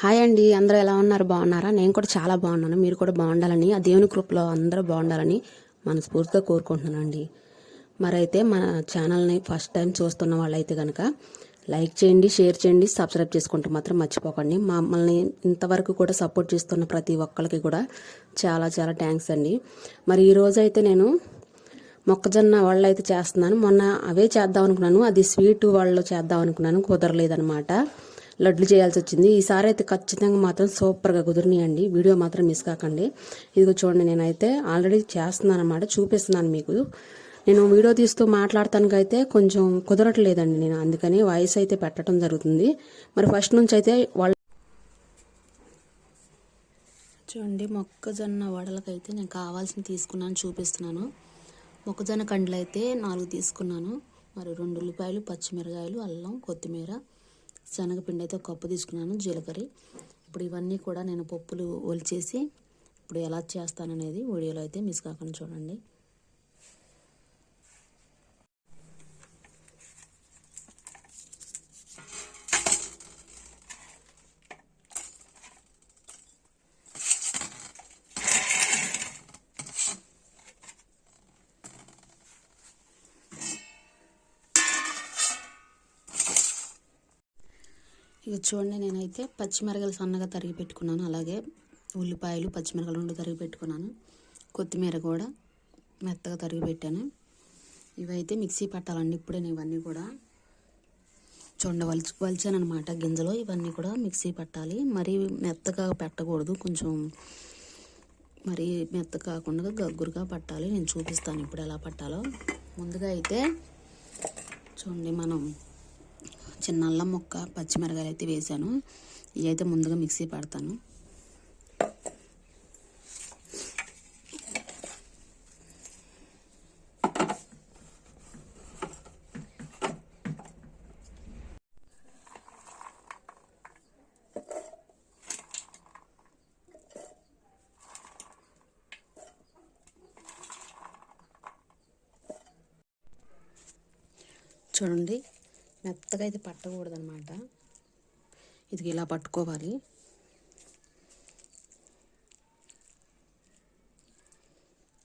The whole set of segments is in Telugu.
హాయ్ అండి అందరూ ఎలా ఉన్నారు? బాగున్నారా? నేను కూడా చాలా బాగున్నాను. మీరు కూడా బాగుండాలని ఆ దేవుని కృపలో అందరూ బాగుండాలని మనస్ఫూర్తిగా కోరుకుంటున్నానండి. మరైతే మన ఛానల్ని ఫస్ట్ టైం చూస్తున్న వాళ్ళైతే కనుక లైక్ చేయండి షేర్ చేయండి సబ్స్క్రైబ్ చేసుకుంటూ మాత్రం మర్చిపోకండి. మమ్మల్ని ఇంతవరకు కూడా సపోర్ట్ చేస్తున్న ప్రతి ఒక్కరికి కూడా చాలా చాలా థ్యాంక్స్ అండి. మరి ఈరోజు అయితే నేను మొక్కజొన్న వాళ్ళు అయితే చేస్తున్నాను. మొన్న అవే చేద్దాం అనుకున్నాను. అది స్వీట్ వాళ్ళు చేద్దాం అనుకున్నాను. కుదరలేదనమాట లడ్లు చేయాల్సి వచ్చింది. ఈసారి అయితే ఖచ్చితంగా మాత్రం సూపర్గా కుదిరినాయండి. వీడియో మాత్రం మిస్ కాకండి. ఇదిగో చూడండి నేనైతే ఆల్రెడీ చేస్తున్నాను అనమాట చూపిస్తున్నాను మీకు. నేను వీడియో తీస్తూ మాట్లాడటానికైతే కొంచెం కుదరట్లేదండి నేను. అందుకని వాయిస్ అయితే పెట్టడం జరుగుతుంది. మరి ఫస్ట్ నుంచి అయితే వాళ్ళ చూడండి మొక్కజొన్న వడలకైతే నేను కావాల్సిన తీసుకున్నాను చూపిస్తున్నాను. మొక్కజొన్న కండ్లు అయితే నాలుగు తీసుకున్నాను. మరి రెండు ఉల్లిపాయలు పచ్చిమిరకాయలు అల్లం కొత్తిమీర శనగపిండి అయితే ఒక కప్పు తీసుకున్నాను జీలకర్ర. ఇప్పుడు ఇవన్నీ కూడా నేను పప్పులు ఒలిచేసి ఇప్పుడు ఎలా చేస్తాననేది వీడియోలో అయితే మిస్ కాకుండా చూడండి. ఇక చూడండి నేనైతే పచ్చిమిరకలు సన్నగా తరిగి పెట్టుకున్నాను. అలాగే ఉల్లిపాయలు పచ్చిమిరకలు రెండు తరిగి పెట్టుకున్నాను. కొత్తిమీర కూడా మెత్తగా తరిగి పెట్టాను. ఇవైతే మిక్సీ పట్టాలండి ఇప్పుడే నేను ఇవన్నీ కూడా. చూడండి వలిచి వలిచాను అనమాట గింజలు. ఇవన్నీ కూడా మిక్సీ పట్టాలి. మరీ మెత్తగా పెట్టకూడదు. కొంచెం మరి మెత్త కాకుండా గగ్గురుగా పట్టాలి. నేను చూపిస్తాను ఇప్పుడు ఎలా పట్టాలో. ముందుగా అయితే చూడండి మనం చిన్న అల్లం ముక్క పచ్చిమిరకాయలు అయితే వేసాను ఇవి అయితే ముందుగా మిక్సీ పడతాను. చూడండి మెత్తగా అయితే పట్టకూడదు అనమాట ఇది ఇలా పట్టుకోవాలి.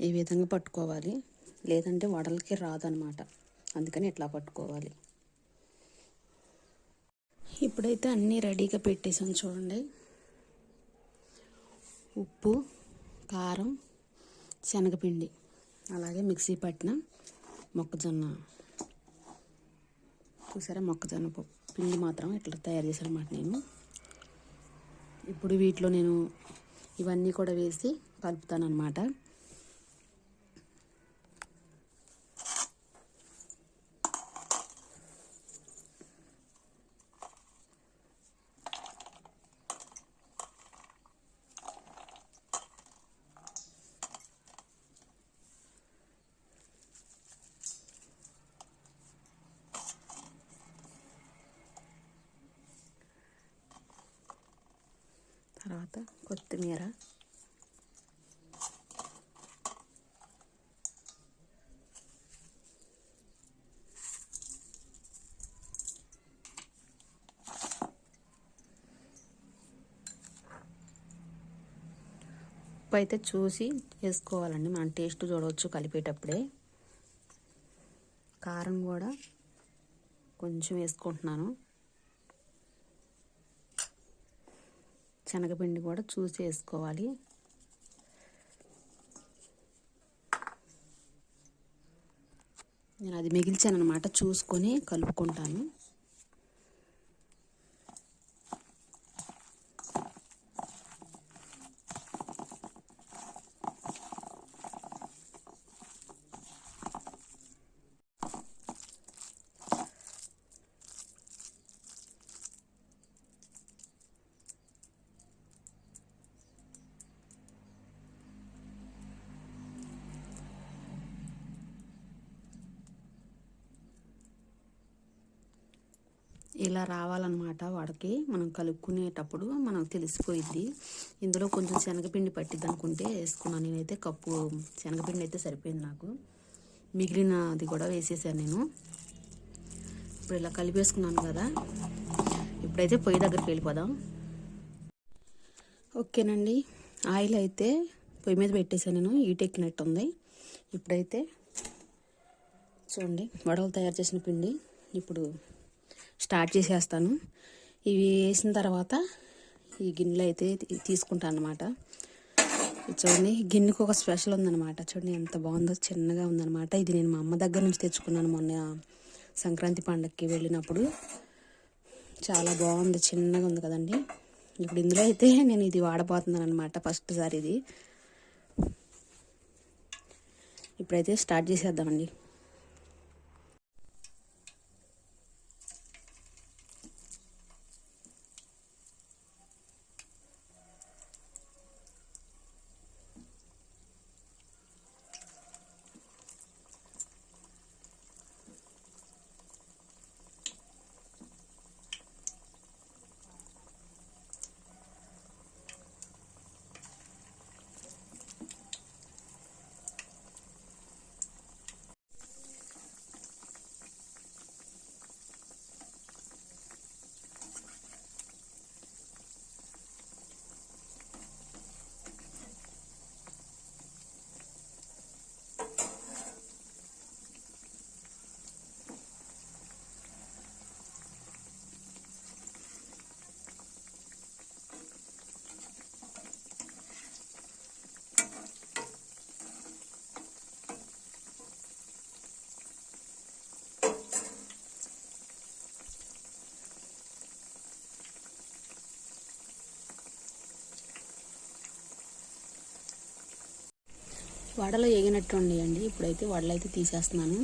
ఈ విధంగా పట్టుకోవాలి. లేదంటే వడలకి రాదనమాట అందుకని ఇట్లా పట్టుకోవాలి. ఇప్పుడైతే అన్నీ రెడీగా పెట్టేసాను చూడండి. ఉప్పు కారం శనగపిండి. అలాగే మిక్సీ పట్టిన మొక్కజొన్న. చూసారా మొక్కజొన్న పప్పు పిండి మాత్రం ఇట్లా తయారు చేశానమాట నేను. ఇప్పుడు వీటిలో నేను ఇవన్నీ కూడా వేసి కలుపుతాను అనమాట తర్వాత కొత్తిమీర. ఉప్పు అయితే చూసి వేసుకోవాలండి మనం టేస్ట్ చూడవచ్చు కలిపేటప్పుడే. కారం కూడా కొంచెం వేసుకుంటున్నాను. శనగపిండి కూడా చూసి వేసుకోవాలి. నేను అది మిగిల్చాను అనమాట చూసుకొని కలుపుకుంటాను. ఇలా రావాలన్నమాట వాడికి. మనం కలుపుకునేటప్పుడు మనకు తెలిసిపోయింది ఇందులో కొంచెం శనగపిండి పట్టిద్ది అనుకుంటే వేసుకున్నాను నేనైతే కప్పు శనగపిండి అయితే సరిపోయింది నాకు. మిగిలినది కూడా వేసేసాను నేను. ఇప్పుడు ఇలా కలిపేసుకున్నాను కదా. ఇప్పుడైతే పొయ్యి దగ్గరికి వెళ్ళిపోదాం. ఓకేనండి. ఆయిల్ అయితే పొయ్యి మీద పెట్టేసాను నేను. ఈటెక్కినట్టు ఉంది. ఇప్పుడైతే చూడండి వడలు తయారు చేసిన పిండి. ఇప్పుడు స్టార్ట్ చేసేస్తాను. ఇవి వేసిన తర్వాత ఈ గిన్నెలో అయితే తీసుకుంటాను అనమాట చూడండి గిన్నెకు ఒక స్పెషల్ ఉందన్నమాట. చూడండి ఎంత బాగుందో చిన్నగా ఉందన్నమాట. ఇది నేను మా అమ్మ దగ్గర నుంచి తెచ్చుకున్నాను మొన్న సంక్రాంతి పండగకి వెళ్ళినప్పుడు. చాలా బాగుంది చిన్నగా ఉంది కదండి. ఇప్పుడు ఇందులో అయితే నేను ఇది వాడబోతున్నాను అనమాట ఫస్ట్ సారి ఇది. ఇప్పుడైతే స్టార్ట్ చేసేద్దామండి. వడలు వేగినట్టు ఉండేయండి. ఇప్పుడైతే వడలు అయితే తీసేస్తున్నాను.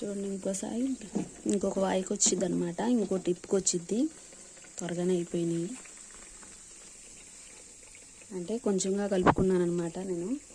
చూడండి ఇంకోసారి ఇంకొక వాయికి వచ్చింది అనమాట ఇంకో టిప్కి వచ్చింది త్వరగానే అయిపోయినాయి. అంటే కొంచెంగా కలుపుకున్నాను అనమాట నేను.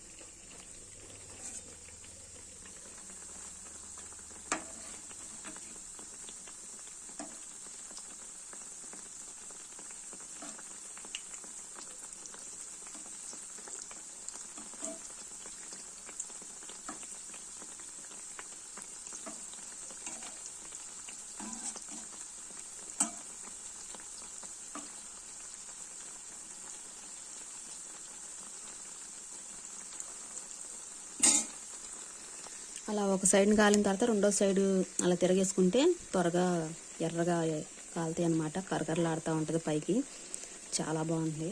అలా ఒక సైడ్ కాలిన తర్వాత రెండో సైడ్ అలా తిరగేసుకుంటే త్వరగా ఎర్రగా కాలుతాయి అనమాట కరకరలాడుతూ ఉంటుంది పైకి. చాలా బాగుంది.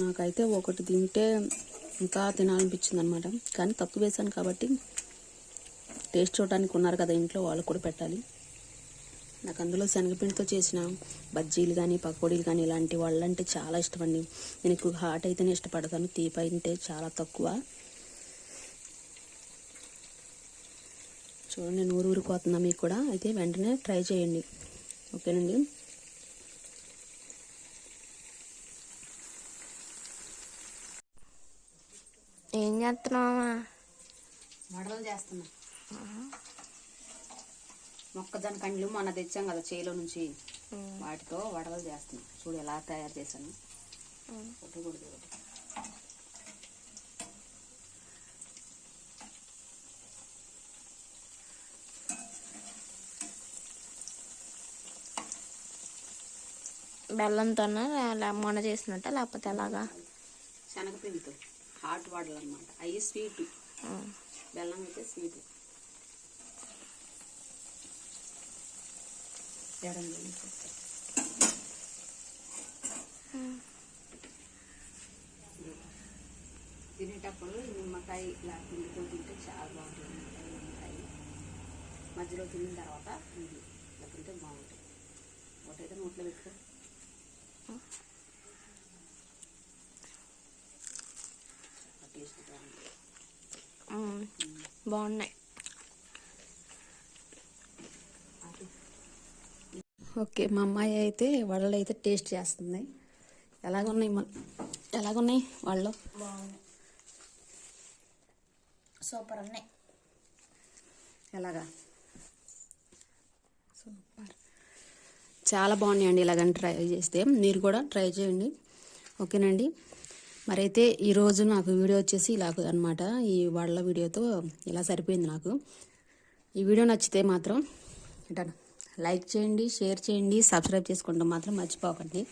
నాకైతే ఒకటి తింటే ఇంకా తినాలనిపించింది అనమాట కానీ తక్కువ వేసాను కాబట్టి టేస్ట్ చూడడానికి ఉన్నారు కదా ఇంట్లో వాళ్ళకు కూడా పెట్టాలి. నాకు అందులో శనగపిండితో చేసిన బజ్జీలు కానీ పకోడీలు కానీ ఇలాంటి వాళ్ళంటే చాలా ఇష్టం అండి నేను ఎక్కువ హాట్ అయితేనే ఇష్టపడతాను తీపి అయితే చాలా తక్కువ. చూడండి నూరు ఊరిపోతుందా మీకు కూడా. అయితే వెంటనే ట్రై చేయండి. ఓకేనండి? ఏం చేస్తున్నావా వడలు చేస్తున్నా. మొక్కజొన్న కండ్లు మొన్న తెచ్చాం కదా చేలో నుంచి. వాటితో వడలు చేస్తున్నా చూడు ఎలా తయారు చేశాను. చూడు. బెల్లంతోనా మొన్న చేసినట్ట? లేకపోతే ఎలాగా? శనగపిండితో. హాట్ వడలు అనమాట అవి స్వీట్. బెల్లం అయితే స్వీట్. తినేటప్పుడు నిమ్మకాయ ఇలా పిండితో తింటే చాలా బాగుంటుంది నిమ్మకాయ నిమ్మకాయ. మధ్యలో తిన్న తర్వాత ఇది ఇలా తింటే బాగుంటుంది. ఒకటైతే నోట్లో పెట్టుకో. టేస్ట్ బాగున్నాయి. ఓకే మా అమ్మాయి అయితే వడలు అయితే టేస్ట్ చేస్తుంది. ఎలాగున్నాయి మన ఎలాగున్నాయి వాళ్ళు బాగున్నాయి. సూపర్ ఉన్నాయి. ఎలాగా? సూపర్. చాలా బాగున్నాయండి ఇలాగని ట్రై చేస్తే. మీరు కూడా ట్రై చేయండి. ఓకేనండి. మరైతే ఈరోజు నాకు వీడియో వచ్చేసి ఇలాగ అనమాట ఈ వాళ్ళ వీడియోతో ఇలా సరిపోయింది నాకు. ఈ వీడియో నచ్చితే మాత్రం ఇటను లైక్ చేయండి షేర్ చేయండి సబ్స్క్రైబ్ చేసుకోవడం మాత్రం మర్చిపోకండి.